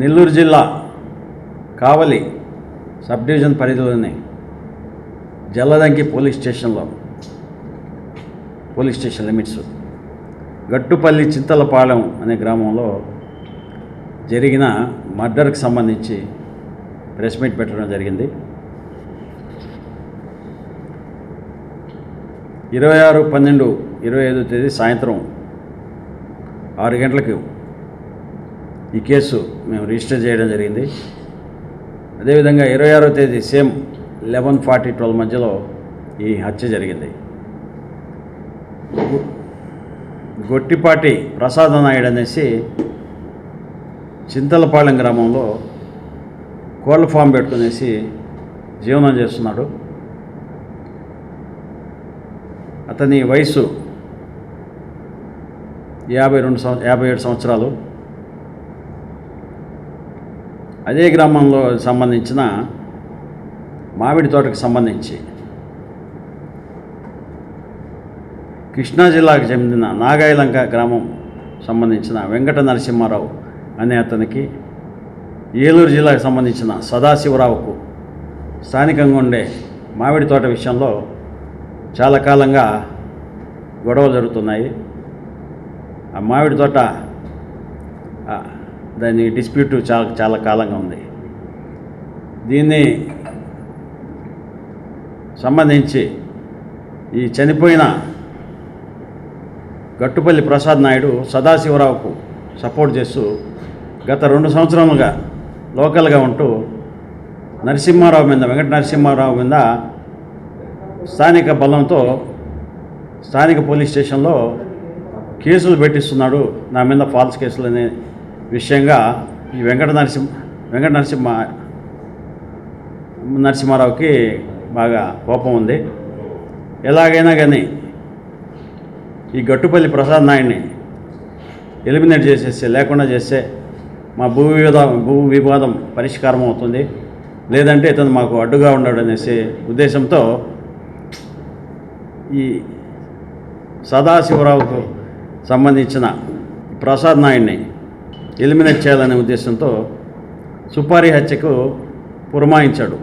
నెల్లూరు జిల్లా కావలి sub division పరిధిలోని జల్లదంకి police స్టేషన్లో police station limits Gattupalli Chintalapalem అనే గ్రామంలో జరిగిన మర్డర్కి సంబంధించి ప్రెస్ మీట్ పెట్టడం జరిగింది. ఇరవై ఆరు పన్నెండు ఇరవై ఐదో తేదీ సాయంత్రం ఆరు గంటలకు ఈ కేసు మేము రిజిస్టర్ చేయడం జరిగింది. అదేవిధంగా ఇరవై ఆరో తేదీ సేమ్ లెవెన్ ఫార్టీ ట్వెల్వ్ మధ్యలో ఈ హత్య జరిగింది. గొట్టిపాటి ప్రసాద నాయుడు అనేసి చింతలపాలెం గ్రామంలో కోళ్ళ ఫామ్ పెట్టుకునేసి జీవనం చేస్తున్నాడు. అతని వయసు యాభై రెండు సంవ యాభై ఏడు సంవత్సరాలు. అదే గ్రామంలో సంబంధించిన మామిడి తోటకు సంబంధించి కృష్ణా జిల్లాకు చెందిన నాగాయలంక గ్రామం సంబంధించిన వెంకట నరసింహారావు అనే అతనికి ఏలూరు జిల్లాకు సంబంధించిన సదాశివరావుకు స్థానికంగా ఉండే మామిడి తోట విషయంలో చాలా కాలంగా గొడవలు జరుగుతున్నాయి. ఆ మామిడి తోట దాని డిస్ప్యూట్ చాలా చాలా కాలంగా ఉంది. దీన్ని సంబంధించి ఈ చనిపోయిన గట్టుపల్లి ప్రసాద్ నాయుడు సదాశివరావుకు సపోర్ట్ చేస్తూ గత రెండు సంవత్సరాలుగా లోకల్గా ఉంటూ నరసింహారావు మీద వెంకట నరసింహారావు మీద స్థానిక బలంతో స్థానిక పోలీస్ స్టేషన్లో కేసులు పెట్టిస్తున్నాడు. నా మీద ఫాల్స్ కేసులు అనే విషయంగా ఈ వెంకట నరసింహ వెంకట నరసింహ నరసింహారావుకి బాగా కోపం ఉంది. ఎలాగైనా కానీ ఈ గట్టుపల్లి ప్రసాద్ నాయుడిని ఎలిమినేట్ చేసేస్తే లేకుండా చేస్తే మా భూ వివాదం భూ వివాదం పరిష్కారం అవుతుంది. లేదంటే ఇతను మాకు అడ్డుగా ఉన్నాడు అనేసి ఉద్దేశంతో ఈ సదాశివరావుకు సంబంధించిన ప్రసాద్ నాయుడిని ఎలిమినేట్ చేయాలనే ఉద్దేశంతో సుపారీ హత్యకు పురమాయించాడు.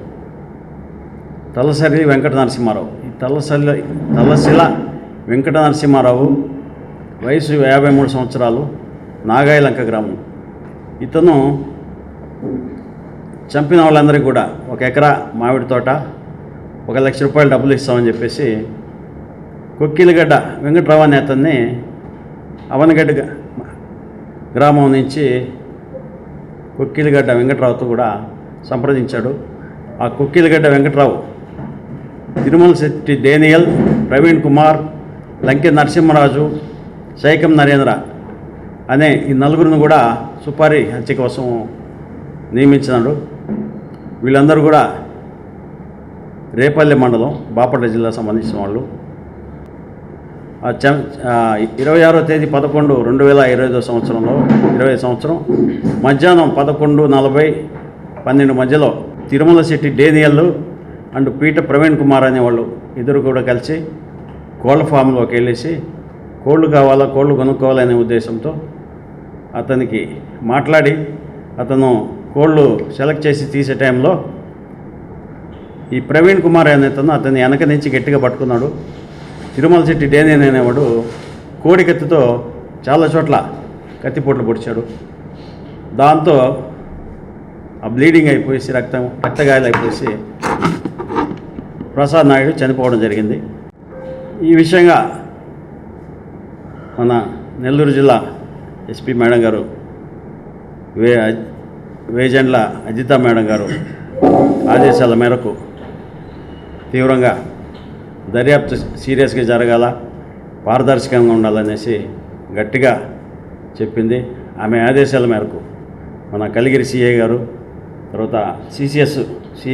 తలసరి వెంకట నరసింహారావు ఈ తలసరి తలశిల వెంకట నరసింహారావు వయసు యాభై మూడు సంవత్సరాలు నాగాయలంక గ్రామం. ఇతను చంపిన వాళ్ళందరికీ కూడా ఒక ఎకరా మామిడి తోట ఒక లక్ష రూపాయలు డబ్బులు ఇస్తామని చెప్పేసి కొక్కిలగడ్డ వెంకట్రావు అనే అతన్ని అవనగడ్డ గ్రామం నుంచి కుక్కిలిగడ్డ వెంకట్రావుతో కూడా సంప్రదించాడు. ఆ కుక్కిలిగడ్డ వెంకట్రావు తిరుమల శెట్టి డేనియల్ ప్రవీణ్ కుమార్ లంకె నరసింహరాజు శైకం నరేంద్ర అనే ఈ నలుగురిని కూడా సుపారీ హత్య కోసం నియమించినాడు. వీళ్ళందరూ కూడా రేపల్లె మండలం బాపట్ల జిల్లా సంబంధించిన వాళ్ళు. ఇరవై ఆరో తేదీ పదకొండు రెండు వేల ఇరవై ఐదో సంవత్సరంలో ఇరవై సంవత్సరం మధ్యాహ్నం పదకొండు నలభై పన్నెండు మధ్యలో తిరుమల శెట్టి డేనియల్ అండ్ పీట ప్రవీణ్ కుమార్ అనేవాళ్ళు ఇద్దరు కూడా కలిసి కోళ్ళ ఫామ్లోకి వెళ్ళేసి కోళ్ళు కావాలా కోళ్ళు కొనుక్కోవాలనే ఉద్దేశంతో అతనికి మాట్లాడి అతను కోళ్ళు సెలెక్ట్ చేసి తీసే టైంలో ఈ ప్రవీణ్ కుమార్ అనేతను అతన్ని వెనక నుంచి గట్టిగా పట్టుకున్నాడు. తిరుమల శెట్టి డేనేన్ అనేవాడు కోడి కత్తితో చాలా చోట్ల కత్తిపోట్లు పొడిచాడు. దాంతో ఆ బ్లీడింగ్ అయిపోయేసి రక్తం రక్తగాయాలు అయిపోయేసి ప్రసాద్ నాయుడు చనిపోవడం జరిగింది. ఈ విషయంగా మన నెల్లూరు జిల్లా ఎస్పీ మేడం గారు వే వేజెండ్ల అజిత మేడం గారు ఆదేశాల మేరకు తీవ్రంగా దర్యాప్తు సీరియస్గా జరగాల పారదర్శకంగా ఉండాలనేసి గట్టిగా చెప్పింది. ఆమె ఆదేశాల మేరకు మన కలిగిరి సిఐ గారు తర్వాత సిసిఎస్ సి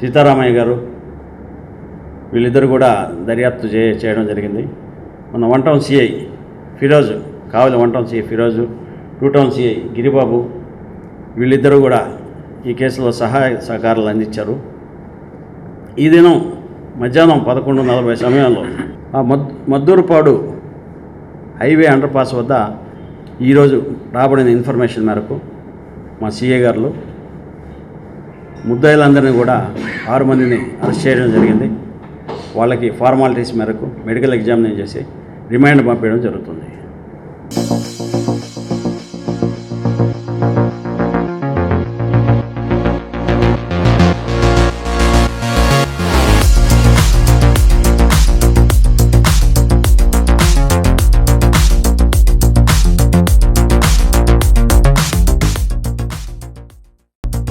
సీతారామయ్య గారు వీళ్ళిద్దరు కూడా దర్యాప్తు చే చేయడం జరిగింది. మన one town CI Firoz Kavali one town CI Firoz two town CI Giribabu వీళ్ళిద్దరూ కూడా ఈ కేసులో సహాయ సహకారాలు అందించారు. ఈ దినం మధ్యాహ్నం పదకొండు నలభై సమయంలో ఆ మద్ మద్దూరుపాడు హైవే అండర్ పాస్ వద్ద ఈరోజు రాబడిన ఇన్ఫర్మేషన్ మేరకు మా సీఏ గారు ముద్దాయిలందరినీ కూడా ఆరు మందిని అరెస్ట్ చేయడం జరిగింది. వాళ్ళకి ఫార్మాలిటీస్ మేరకు మెడికల్ ఎగ్జామినేషన్ చేసి రిమాండ్ పంపించడం జరుగుతుంది.